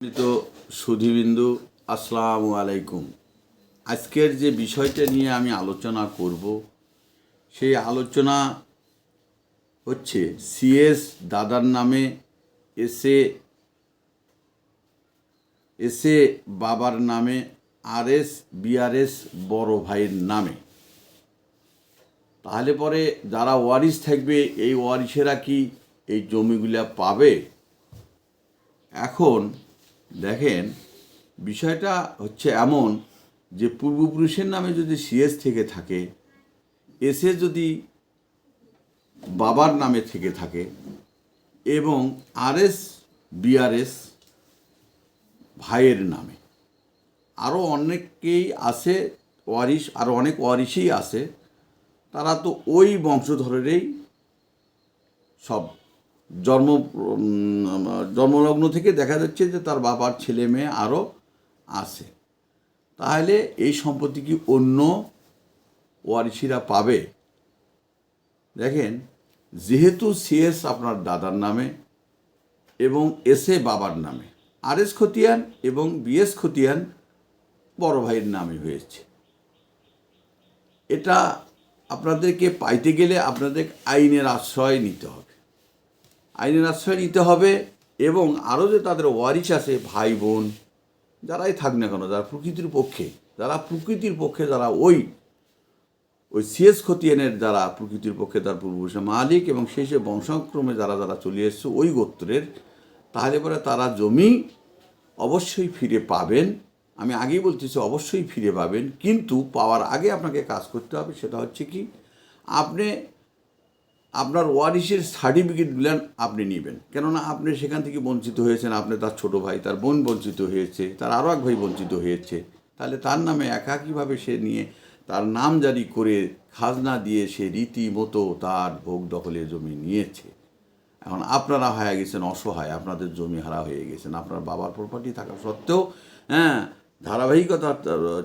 সম্মানিত সুধীবিন্দু, আসসালামু আলাইকুম। আজকের যে বিষয়টা নিয়ে আমি আলোচনা করব, সেই আলোচনা হচ্ছে সিএস দাদার নামে এসে এসে বাবার নামে, আরএস, বিআরএস বড় ভাইয়ের নামে। তাহলে পরে যারা ওয়ারিশ থাকবে, এই ওয়ারিশেরা কি এই জমিগুলা পাবে? এখন দেখেন, বিষয়টা হচ্ছে এমন যে পূর্বপুরুষের নামে যদি সিএস থেকে থাকে এসে যদি বাবার নামে থেকে থাকে এবং আরএস বিআরএস ভাইয়ের নামে আরও অনেকেই আছে ওয়ারিশ আরও অনেক ওয়ারিশই আছে, তারা তো ওই বংশধরেরই সব জন্ম জন্মলগ্ন থেকে দেখা যাচ্ছে যে তার বাবার ছেলে মেয়ে আরও আছে। তাহলে এই সম্পত্তি কি অন্য ওয়ারিশিরা পাবে? দেখেন, যেহেতু সিএস আপনার দাদার নামে এবং এস এ বাবার নামে, আর এস খতিয়ান এবং বিএস খতিয়ান বড় ভাইয়ের নামে হয়েছে। এটা আপনাদেরকে পাইতে গেলে আপনাদের আইনের আশ্রয় নিতে হবে। আইনের আশ্রয় নিতে হবে এবং আরও যে তাদের ওয়ারিশ আছে, ভাই, বোন, যারাই থাক না কেন, যারা প্রকৃতির পক্ষে, যারা প্রকৃতির পক্ষে যারা ওই ওই সিএস খতিয়ানের যারা প্রকৃতির পক্ষে তার পূর্বপুরুষের মালিক এবং সেই সে বংশাক্রমে যারা যারা চলে এসছে ওই গোত্রের, তাহলে পরে তারা জমি অবশ্যই ফিরে পাবেন। আমি আগেই বলতেছি, অবশ্যই ফিরে পাবেন। কিন্তু পাওয়ার আগে আপনাকে কাজ করতে হবে, সেটা হচ্ছে কি, আপনি আপনার ওয়ারিশের সার্টিফিকেটগুলো আপনি নেবেন। কেননা আপনি সেখান থেকে বঞ্চিত হয়েছেন, আপনি তার ছোট ভাই, তার বোন বঞ্চিত হয়েছে, তার আরও এক ভাই বঞ্চিত হয়েছে। তাহলে তার নামে একাকীভাবে সে নিয়ে তার নাম জারি করে খাজনা দিয়ে সে রীতিমতো তার ভোগ দখলে জমি নিয়েছে। এখন আপনারা হয়ে গেছেন, অসহায়, আপনাদের জমি হারা হয়ে গেছেন, আপনার বাবার প্রপার্টি থাকা সত্ত্বেও হ্যাঁ ধারাবাহিকতা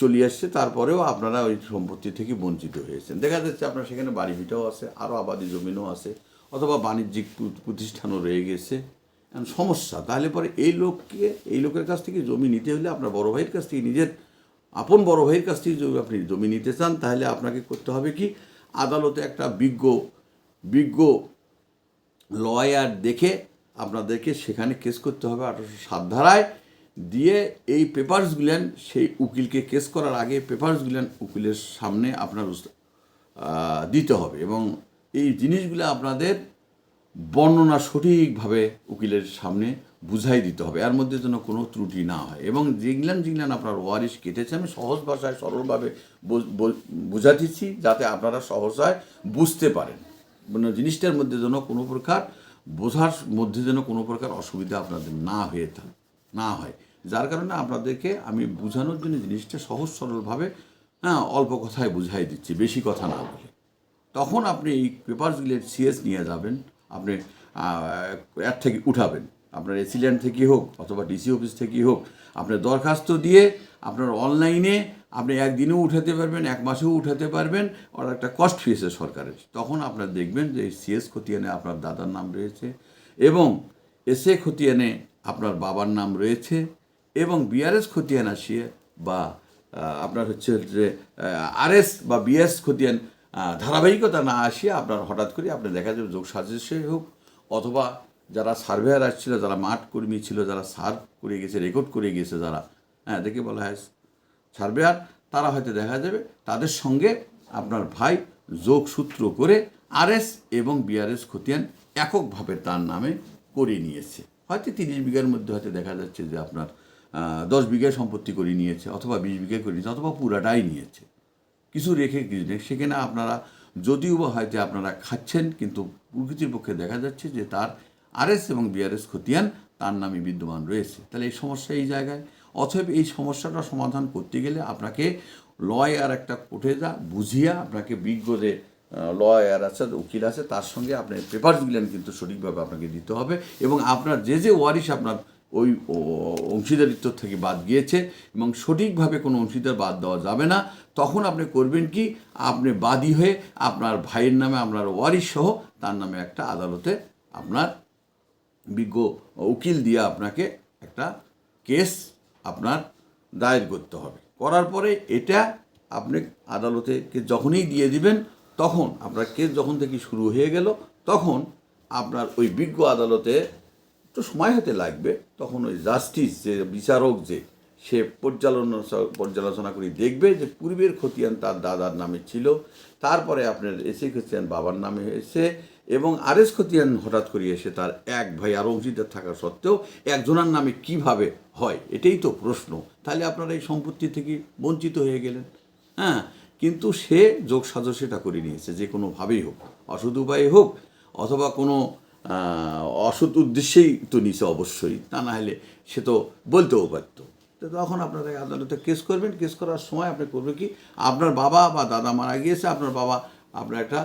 চলে আসছে, তারপরেও আপনারা ওই সম্পত্তি থেকে বঞ্চিত হয়েছেন। দেখা যাচ্ছে আপনার সেখানে বাড়ি ভিটাও আছে, আরও আবাদি জমিনও আছে, অথবা বাণিজ্যিক প্রতিষ্ঠানও রয়ে গেছে। সমস্যা, তাহলে পরে এই লোককে, এই লোকের কাছ থেকে জমি নিতে হলে আপনার বড় ভাইয়ের কাছ থেকে, নিজের আপন বড় ভাইয়ের কাছ থেকে যদি আপনি জমি নিতে চান, তাহলে আপনাকে করতে হবে কি, আদালতে একটা বিজ্ঞ বিজ্ঞ লয়ার দেখে আপনাদেরকে সেখানে কেস করতে হবে আঠারোশো সাত ধারায়। দিয়ে এই পেপারসগুলেন সেই উকিলকে কেস করার আগে পেপারসগুলেন উকিলের সামনে আপনার দিতে হবে এবং এই জিনিসগুলো আপনাদের বর্ণনা সঠিকভাবে উকিলের সামনে বুঝাই দিতে হবে। এর মধ্যে যেন কোনো ত্রুটি না হয় এবং যেগুলান যেগুলান আপনার ওয়ারিশ কেটেছে, আমি সহজ ভাষায় সরলভাবে বুঝাতেছি যাতে আপনারা সহসায় বুঝতে পারেন। মানে জিনিসটার মধ্যে যেন কোনো প্রকার বোঝার মধ্যে যেন কোনো প্রকার অসুবিধা আপনাদের না হয়ে থাকে না হয়। যার কারণে আপনাদেরকে আমি বোঝানোর জন্য জিনিসটা সহজ সরলভাবে হ্যাঁ অল্প কথায় বুঝাই দিচ্ছি, বেশি কথা না বলে। তখন আপনি এই পেপারসগুলির সিএস নিয়ে যাবেন, আপনি এর থেকে উঠাবেন। আপনার এসিল্যান্ড থেকে হোক অথবা ডিসি অফিস থেকেই হোক আপনার দরখাস্ত দিয়ে আপনার অনলাইনে আপনি একদিনেও উঠাতে পারবেন, এক মাসেও উঠাতে পারবেন ওর একটা কস্ট ফি আছে সরকারের। তখন আপনার দেখবেন যে সিএস খতিয়ানে আপনার দাদার নাম রয়েছে এবং এসএ খতিয়ানে আপনার বাবার নাম রয়েছে এবং বিআরএস খতিয়ান আসিয়ে বা আপনার হচ্ছে যে আরএস বা বিএস খতিয়ান ধারাবাহিকতা না আসিয়ে আপনার হঠাৎ করে আপনি দেখা যাবে যোগ সাজেশে হোক অথবা যারা সার্ভেয়ার আসছিল, যারা মাঠ কর্মী ছিল, যারা সার্ভ করে গেছে, রেকর্ড করে গেছে যারা হ্যাঁ দেখে বলা হয় সার্ভেয়ার, তারা হয়তো দেখা যাবে তাদের সঙ্গে আপনার ভাই যোগ সূত্র করে আরএস এবং বিআরএস খতিয়ান এককভাবে তার নামে করে নিয়েছে। হয়তো তিরিশ বিঘার মধ্যে হয়তো দেখা যাচ্ছে যে আপনার দশ বিঘা সম্পত্তি করে নিয়েছে, অথবা বিশ বিঘা করে নিয়েছে, অথবা পুরাটাই নিয়েছে। কিছু রেখে কিছু নেই। সেখানে আপনারা, যদিও বা হয়তো আপনারা খাচ্ছেন, কিন্তু প্রকৃতির পক্ষে দেখা যাচ্ছে যে তার আরএস এবং বিআরএস খতিয়ান তার নামে বিদ্যমান রয়েছে। তাহলে এই সমস্যা এই জায়গায়। অতএব এই সমস্যাটা সমাধান করতে গেলে আপনাকে লয়ার একটা কোর্টে যা বুঝিয়া আপনাকে বিজ্ঞ যে লয়ার আছে, উকিল আছে, তার সঙ্গে আপনার পেপারসগুলেন কিন্তু সঠিকভাবে আপনাকে দিতে হবে এবং আপনার যে যে ওয়ারিশ আপনার ওই অংশীদারিত্ব থেকে বাদ গিয়েছে এবং সঠিকভাবে কোনো অংশীদার বাদ দেওয়া যাবে না। তখন আপনি করবেন কি? আপনি বাদী হয়ে আপনার ভাইয়ের নামে আপনার ওয়ারিশ সহ তার নামে একটা আদালতে আপনার বিজ্ঞ উকিল দিয়ে আপনাকে একটা কেস আপনার দায়ের করতে হবে। করার পরে এটা আপনি আদালতে কে যখনই দিয়ে দিবেন, তখন আপনার কেস যখন থেকে শুরু হয়ে গেল, তখন আপনার ওই বিজ্ঞ আদালতে একটু সময় হতে লাগবে, তখন ওই জাস্টিস যে বিচারক যে, সে পর্যালোচনা পর্যালোচনা করে দেখবে যে পূর্বের খতিয়ান তার দাদার নামে ছিল, তারপরে আপনার এসে খতিয়ান বাবার নামে হয়েছে এবং আর এস খতিয়ান হঠাৎ করে এসে তার এক ভাই আর অংশীদার থাকা সত্ত্বেও একজনের নামে কীভাবে হয়, এটাই তো প্রশ্ন। তাহলে আপনারা এই সম্পত্তি থেকে বঞ্চিত হয়ে গেলেন। হ্যাঁ কিন্তু সে যোগ সাজস সেটা করে নিয়েছে, যে কোনোভাবেই হোক অসৎ উপায়ে হোক, অথবা কোনো অসৎ উদ্দেশ্যেই তো নিছে অবশ্যই। তা না হলে সে তো বলতেও পারতো। তো তখন আপনারা আদালতে কেস করবেন। কেস করার সময় আপনি করবেন কি, আপনার বাবা বা দাদা মারা গিয়েছে, আপনার বাবা, আপনার একটা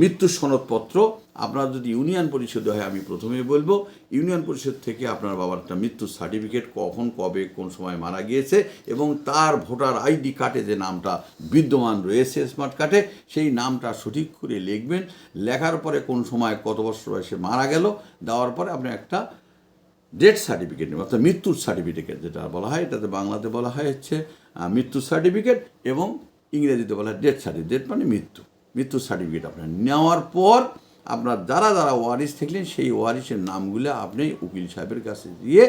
মৃত্যু সনদপত্র আপনার যদি ইউনিয়ন পরিষদে হয়, আমি প্রথমেই বলব, ইউনিয়ন পরিষদ থেকে আপনার বাবার একটা মৃত্যুর সার্টিফিকেট কখন, কবে, কোন সময় মারা গিয়েছে এবং তার ভোটার আইডি কার্ডে যে নামটা বিদ্যমান রয়েছে স্মার্ট কার্ডে, সেই নামটা সঠিক করে লিখবেন। লেখার পরে কোন সময়, কত বছর বয়সে মারা গেল, দেওয়ার পরে আপনি একটা ডেথ সার্টিফিকেট নেবেন, অর্থাৎ মৃত্যুর সার্টিফিকেট যেটা বলা হয়, এটাতে বাংলাতে বলা হয় হচ্ছে মৃত্যুর সার্টিফিকেট এবং ইংরেজিতে বলা হয় ডেথ সার্টিফিকেট মানে মৃত্যু। মৃত্যুর সার্টিফিকেট আপনার। নেওয়ার পর আপনার যারা যারা ওয়ারিস থাকলেন, সেই ওয়ারিসের নামগুলো আপনি উকিল সাহেবের কাছে দিয়ে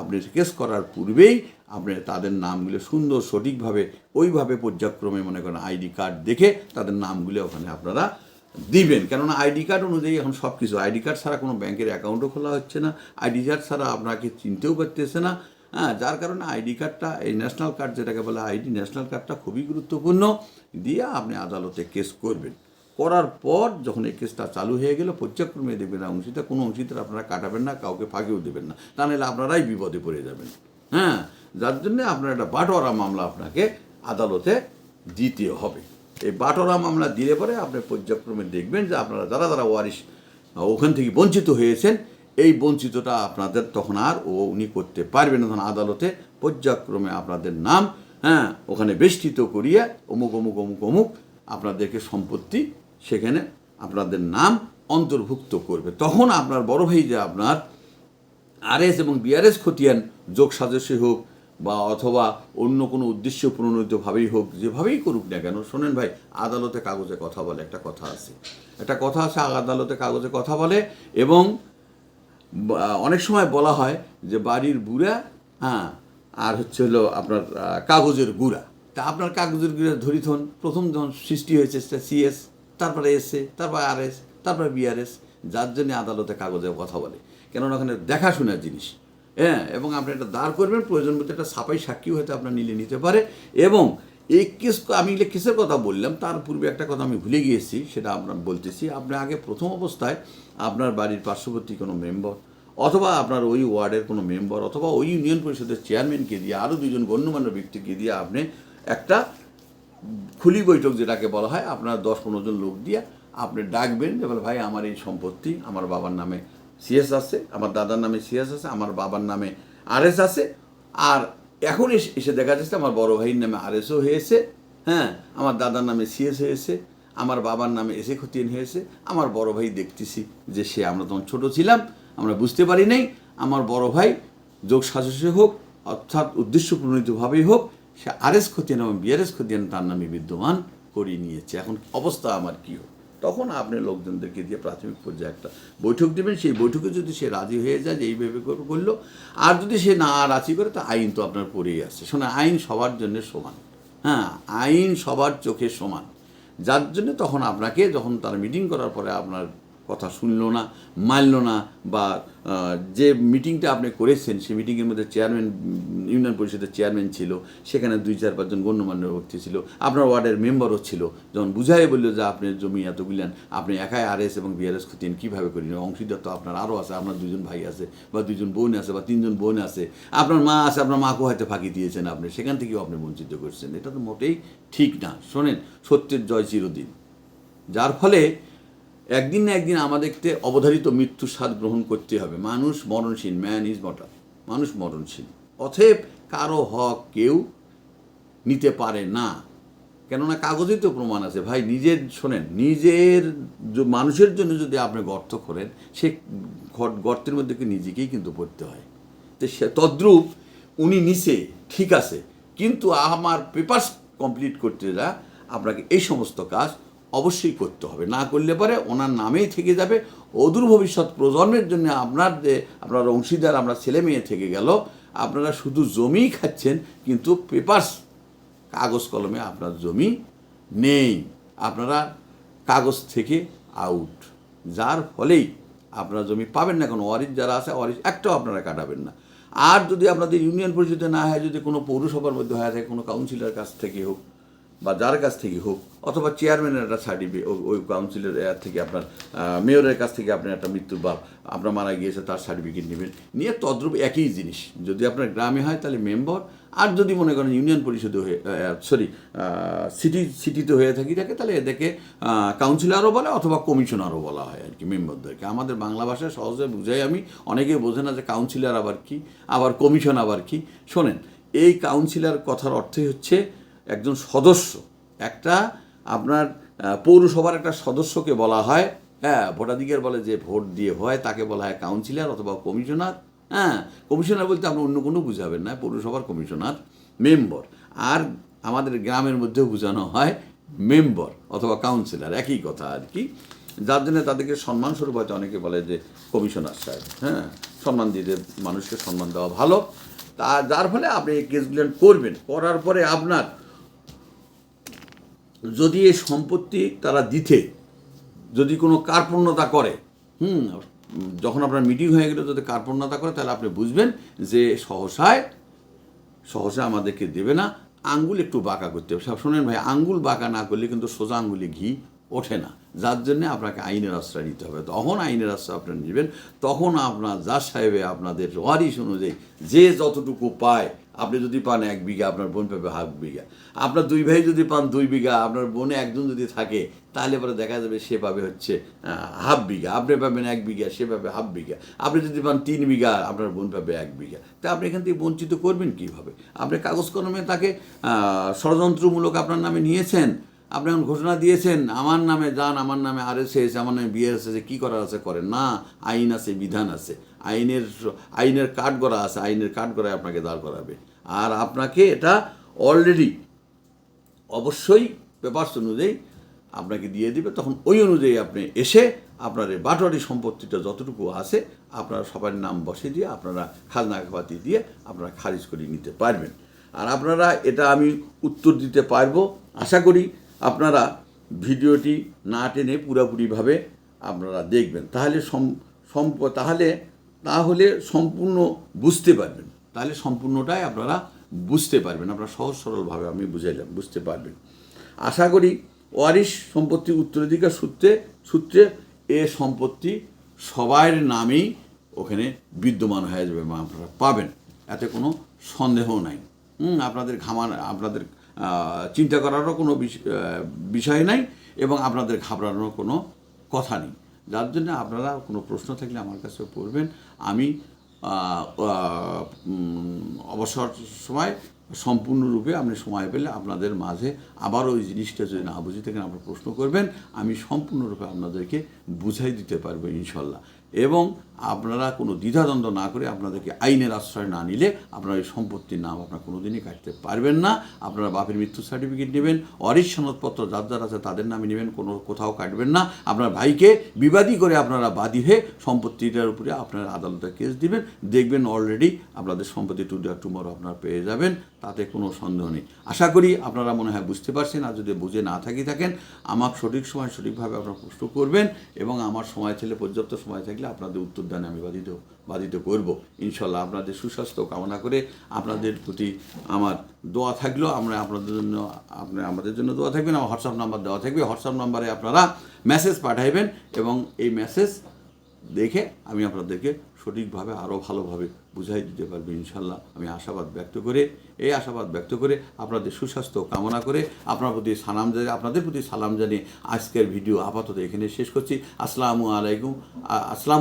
আপনি কেস করার পূর্বেই আপনি তাদের নামগুলো সুন্দর সঠিকভাবে, ওইভাবে পর্যায়ক্রমে মনে করেন আইডি কার্ড দেখে তাদের নামগুলো ওখানে আপনারা দিবেন। কেননা আইডি কার্ড অনুযায়ী এখন সব কিছু আইডি কার্ড ছাড়া কোনো ব্যাংকের অ্যাকাউন্টও খোলা হচ্ছে না। আইডি কার্ড ছাড়া আপনাকে চিনতেও পারতেছে না। হ্যাঁ যার কারণে আইডি কার্ডটা, এই ন্যাশনাল কার্ড যেটাকে বলে আইডি, ন্যাশনাল কার্ডটা খুবই গুরুত্বপূর্ণ। দিয়ে আপনি আদালতে কেস করবেন। করার পর যখন এই কেসটা চালু হয়ে গেল, পর্যায়ক্রমে দেখবেন অংশীদার, কোনো অংশীদার আপনারা কাটাবেন না, কাউকে ফাঁকেও দেবেন না। তা নাহলে আপনারাই বিপদে পড়ে যাবেন। হ্যাঁ যার জন্যে আপনার একটা বাটোয়ারা মামলা আপনাকে আদালতে দিতে হবে। এই বাটোয়ারা মামলা দিলে পরে আপনি পর্যায়ক্রমে দেখবেন যে আপনারা যারা যারা ওয়ারিশ, ওখান থেকে বঞ্চিত হয়েছেন এই বঞ্চিতটা আপনাদের তখন আর ও উনি করতে পারবেন না। তখন আদালতে পর্যায়ক্রমে আপনাদের নাম হ্যাঁ ওখানে বেষ্টিত করিয়ে অমুক অমুক অমুক অমুক আপনাদেরকে সম্পত্তি সেখানে আপনাদের নাম অন্তর্ভুক্ত করবে। তখন আপনার বড় ভাই যে আপনার আরএস এবং বিআরএস খতিয়ান যোগ সাজসে হোক বা অথবা অন্য কোনো উদ্দেশ্য প্রণোদিতভাবেই হোক, যেভাবেই করুক না কেন, শোনেন ভাই, আদালতে কাগজে কথা বলে, একটা কথা আছে। একটা কথা আছে, আদালতে কাগজে কথা বলে এবং অনেক সময় বলা হয় যে বাড়ির বুড়া হ্যাঁ আর হচ্ছে হলো আপনার কাগজের গুড়া। তা আপনার কাগজের গুড়া ধরি ধরুন প্রথম যখন সৃষ্টি হয়েছে সেটা সিএস তারপরে এসএ তারপরে আরএস তারপরে বিআরএস যার জন্য আদালতে কাগজে কথা বলে। কেননা ওখানে দেখাশোনার জিনিস। হ্যাঁ এবং আপনি এটা দাঁড় করবেন, প্রয়োজন মতো একটা সাপাই সাক্ষী হয়তো আপনার নিলে নিতে পারে। এবং এই কেস, আমি কেসের কথা বললাম, তার পূর্বে একটা কথা আমি ভুলে গিয়েছি, সেটা আপনার বলতেছি। আপনি আগে প্রথম অবস্থায় আপনার বাড়ির পার্শ্ববর্তী কোনো মেম্বার, অথবা আপনার ওই ওয়ার্ডের কোনো মেম্বার, অথবা ওই ইউনিয়ন পরিষদের চেয়ারম্যানকে দিয়ে, আরও দুজন গণ্যমান্য ব্যক্তিকে দিয়ে আপনি একটা খুলি বৈঠক যেটাকে বলা হয়, আপনার দশ পনেরো জন লোক দিয়ে আপনি ডাকবেন যে বলে ভাই, আমার এই সম্পত্তি, আমার বাবার নামে সিএস আছে, আমার দাদার নামে সিএস আছে, আমার বাবার নামে আরএস আছে, আর এখন এসে দেখা যাচ্ছে আমার বড় ভাইয়ের নামে আরএসও হয়েছে হ্যাঁ আমার দাদার নামে সিএস হয়েছে আমার বাবার নামে এসে খতিয়ান হয়েছে, আমার বড় ভাই দেখতেছি যে সে, আমরা তখন ছোট ছিলাম, আমরা বুঝতে পারি নাই, আমার বড় ভাই যোগ সাজসে হোক, অর্থাৎ উদ্দেশ্য প্রণীতভাবেই হোক, সে আরএস খতিয়ান এবং বিআরএস খতিয়ান তার নামে বিদ্যমান করিয়ে নিয়েছে। এখন অবস্থা আমার কী হোক? তখন আপনি লোকজনদেরকে দিয়ে প্রাথমিক পর্যায়ে একটা বৈঠক দেবেন, সেই বৈঠকে যদি সে রাজি হয়ে যায় যে এইভাবে করে, করল, আর যদি সে না রাজি করে, তা আইন তো আপনার পড়েই আছে। শোনা আইন সবার জন্য সমান। হ্যাঁ আইন সবার চোখে সমান। যার জন্য তখন আপনাকে যখন তার মিটিং করার পরে আপনার কথা শুনলো না, মানলো না বা যে মিটিংটা আপনি করেছেন, সেই মিটিংয়ের মধ্যে চেয়ারম্যান ইউনিয়ন পরিষদের চেয়ারম্যান ছিল, সেখানে দুই, চার পাঁচজন গণ্যমান্য ব্যক্তি ছিল, আপনার ওয়ার্ডের মেম্বারও ছিল, যখন বুঝাই বলল যে আপনি জমি এত গুলেন আপনি একাই আরএস এবং বিআরএস খতিয়ান কীভাবে করেন অংশীদার তো আপনার আরও আছে, আপনার দুজন ভাই আছে, বা দুজন বোন আছে, বা তিনজন বোন আছে, আপনার মা আছে, আপনার মাকেও হয়তো ফাঁকি দিয়েছেন আপনি, সেখান থেকেও আপনি বঞ্চিত করছেন, এটা তো মোটেই ঠিক না, শোনেন, সত্যের জয় চিরদিন, যার ফলে একদিন না একদিন আমাদেরকে অবধারিত মৃত্যুর স্বাদ গ্রহণ করতে হবে। মানুষ মরণশীল ম্যান ইজ মটার মানুষ মরণশীল। অথেব কারও হক কেউ নিতে পারে না। কেননা কাগজেই তো প্রমাণ আছে। ভাই, নিজের, শোনেন, নিজের মানুষের জন্য যদি আপনি গর্ত করেন সে গর্তের মধ্যে নিজেকেই কিন্তু পড়তে হয়? তো সে তদ্রূপ উনি নিচে, ঠিক আছে। কিন্তু আমার পেপার্স কমপ্লিট করতে যা, আপনাকে এই সমস্ত কাজ অবশ্যই করতে হবে। না করলে পরে ওনার নামেই থেকে যাবে। অদূর ভবিষ্যৎ প্রজন্মের জন্য আপনার যে, আপনার অংশীদার, আমরা ছেলে মেয়ে থেকে গেল, আপনারা শুধু জমিই খাচ্ছেন, কিন্তু পেপার্স কাগজ কলমে আপনার জমি নেই। আপনারা কাগজ থেকে আউট যার ফলেই আপনারা জমি পাবেন না কোনো অরিজ যারা আছে ওয়ারিশ একটাও আপনারা কাটাবেন না। আর যদি আপনাদের ইউনিয়ন পরিষদে না হয়, যদি কোনো পৌরসভার মধ্যে হয়ে থাকে, কোনো কাউন্সিলর কাছ থেকে হোক বা যার কাছ থেকে হোক, অথবা চেয়ারম্যানের একটা সার্টিফিকেট ওই কাউন্সিলের থেকে আপনার মেয়রের কাছ থেকে আপনি একটা মৃত্যুর বা আপনার মারা গিয়েছে, তার সার্টিফিকেট নেবেন। নিয়ে তদ্রুপ একই জিনিস। যদি আপনার গ্রামে হয়, তাহলে মেম্বার আর যদি মনে করেন ইউনিয়ন পরিষদে হয়ে সরি সিটি সিটিতে হয়ে থাকি থাকে তাহলে এদেরকে কাউন্সিলরও বলে, অথবা কমিশনারও বলা হয় আর কি মেম্বারদেরকে আমাদের বাংলা ভাষায় সহজে বুঝাই আমি অনেকে বোঝে না যে কাউন্সিলর আবার কি, আবার কমিশন আবার কি। শোনেন, এই কাউন্সিলর কথার অর্থই হচ্ছে একজন সদস্য, একটা আপনার পৌরসভার একটা সদস্যকে বলা হয় হ্যাঁ ভোটাধিকার বলে যে ভোট দিয়ে হয় তাকে বলা হয় কাউন্সিলর অথবা কমিশনার হ্যাঁ কমিশনার বলতে আপনি অন্য কোনো বুঝাবেন না, পৌরসভার কমিশনার, মেম্বর, আর আমাদের গ্রামের মধ্যেও বোঝানো হয় মেম্বর অথবা কাউন্সিলর, একই কথা আর কি। যার জন্য তাদেরকে সম্মান স্বরূপ হয়তো অনেকে বলে যে কমিশনার সাহেব হ্যাঁ সম্মান দিতে মানুষকে সম্মান দেওয়া ভালো। তা, যার ফলে আপনি এই কেসগুলো করবেন, করার পরে আপনার যদি এই সম্পত্তি তারা দিতে, যদি কোনো কার্পণ্যতা করে, হুম, যখন আপনার মিটিং হয়ে গেলে যদি কার্পণ্যতা করে, তাহলে আপনি বুঝবেন যে সহসায় সহসা আমাদেরকে দেবে না। আঙ্গুল একটু বাঁকা করতে হবে। সব শোনেন ভাই, আঙ্গুল বাঁকা না করলে কিন্তু সোজা আঙ্গুলে ঘি ওঠে না। যার জন্য আপনাকে আইনের আশ্রয় নিতে হবে। তখন আইনের আশ্রয় আপনারা নেবেন। তখন আপনার যার সাহেবে আপনাদের ওয়ারিশ অনুযায়ী যে যতটুকু পায় আপনি যদি পান এক বিঘা, আপনার বোন পাবে হাফ বিঘা। আপনার দুই ভাই যদি পান দুই বিঘা, আপনার বোনে একজন যদি থাকে, তাহলে পরে দেখা যাবে সে পাবে হচ্ছে হাফ বিঘা। আপনি পাবেন এক বিঘা, সে পাবে হাফ বিঘা। আপনি যদি পান তিন বিঘা, আপনার বোন পাবে এক বিঘা। তা আপনি এখান থেকে বঞ্চিত করবেন কীভাবে? আপনি কাগজ কলমে তাকে ষড়যন্ত্রমূলক আপনার নামে নিয়েছেন, আপনি এখন ঘোষণা দিয়েছেন, আমার নামে যান, আমার নামে আর এস এস আমার নামে বিএস এসে কী করার আছে করেন? না, আইন আছে, বিধান আছে। আইনের আইনের কাঠ করা আছে, আইনের কাঠ করায় আপনাকে দাঁড় করাবে। আর আপনাকে এটা অলরেডি অবশ্যই পেপার্স অনুযায়ী আপনাকে দিয়ে দিবে। তখন ওই অনুযায়ী আপনি এসে আপনার এই বাটোয়ারি সম্পত্তিটা যতটুকু আছে, আপনারা সবার নাম বসে দিয়ে আপনারা খাজনা খাবাতি দিয়ে আপনারা খারিজ করে নিতে পারবেন। আর আপনারা এটা আমি উত্তর দিতে পারব। আশা করি আপনারা ভিডিওটি না টেনে পুরোপুরিভাবে আপনারা দেখবেন। তাহলে সম, সম্প, তাহলে তাহলে সম্পূর্ণ বুঝতে পারবেন। তাহলে সম্পূর্ণটাই আপনারা বুঝতে পারবেন আপনারা সহজ সরলভাবে আমি বুঝাইলাম বুঝতে পারবেন। আশা করি ওয়ারিশ সম্পত্তি উত্তরাধিকার সূত্রে সূত্রে এ সম্পত্তি সবার নামেই ওখানে বিদ্যমান হয়ে যাবে আপনারা পাবেন এতে কোনো সন্দেহ নাই। হুম, আপনাদের ঘামান আপনাদের চিন্তা করারও কোনো বিষ- বিষয় নাই এবং আপনাদের ঘাবড়ানোর কোনো কথা নেই। যার জন্য আপনারা কোনো প্রশ্ন থাকলে আমার কাছে পড়বেন আমি অবসর সময় সম্পূর্ণরূপে আপনি সময় পেলে আপনাদের মাঝে আবার ওই জিনিসটা যদি না বুঝে থাকেন, আপনার প্রশ্ন করবেন, আমি সম্পূর্ণরূপে আপনাদেরকে বুঝাই দিতে পারব ইনশাল্লাহ। এবং আপনারা কোনো দ্বিধাদ্বন্দ্ব না করে আপনাদেরকে আইনের আশ্রয় না নিলে আপনারা এই সম্পত্তির নাম আপনারা কোনোদিনই কাটতে পারবেন না। আপনারা বাপের মৃত্যু সার্টিফিকেট নেবেন অরিশ সনদপত্র যার যার আছে তাদের নামে নেবেন, কোনো কোথাও কাটবেন না। আপনার ভাইকে বিবাদী করে আপনারা বাদী হয়ে সম্পত্তিটার উপরে আপনারা আদালতে কেস দিবেন। দেখবেন অলরেডি আপনাদের সম্পত্তি টু ডে টুমোরো আপনারা পেয়ে যাবেন, তাতে কোনো সন্দেহ নেই। আশা করি আপনারা মনে হয় বুঝতে পারছেন, আর যদি বুঝে না থাকি থাকেন, আমাকে সঠিক সময় সঠিকভাবে আপনারা প্রশ্ন করবেন এবং আমার সময় ছেলে পর্যাপ্ত সময় থাকলে আপনাদের উত্তরদানে আমি বাধিত বাধিত করব। ইনশাল্লাহ আপনাদের সুস্বাস্থ্য কামনা করে আপনাদের প্রতি আমার দোয়া থাকল। আমরা আপনাদের জন্য, আপনি আমাদের জন্য দোয়া থাকবেন, আমার হোয়াটসঅ্যাপ নাম্বার দেওয়া থাকবে। হোয়াটসঅ্যাপ নাম্বারে আপনারা মেসেজ পাঠাইবেন এবং এই মেসেজ দেখে আমি আপনাদেরকে সঠিকভাবে আরও ভালোভাবে বুঝাই দিতে পারব ইনশাল্লাহ। আমি আশাবাদ ব্যক্ত করে, এই আশাবাদ ব্যক্ত করে আপনাদের সুস্বাস্থ্য কামনা করে আপনার প্রতি সালাম জানিয়ে আপনাদের প্রতি সালাম জানিয়ে আজকের ভিডিও আপাতত এখানে শেষ করছি। আসসালামু আলাইকুম আসসালাম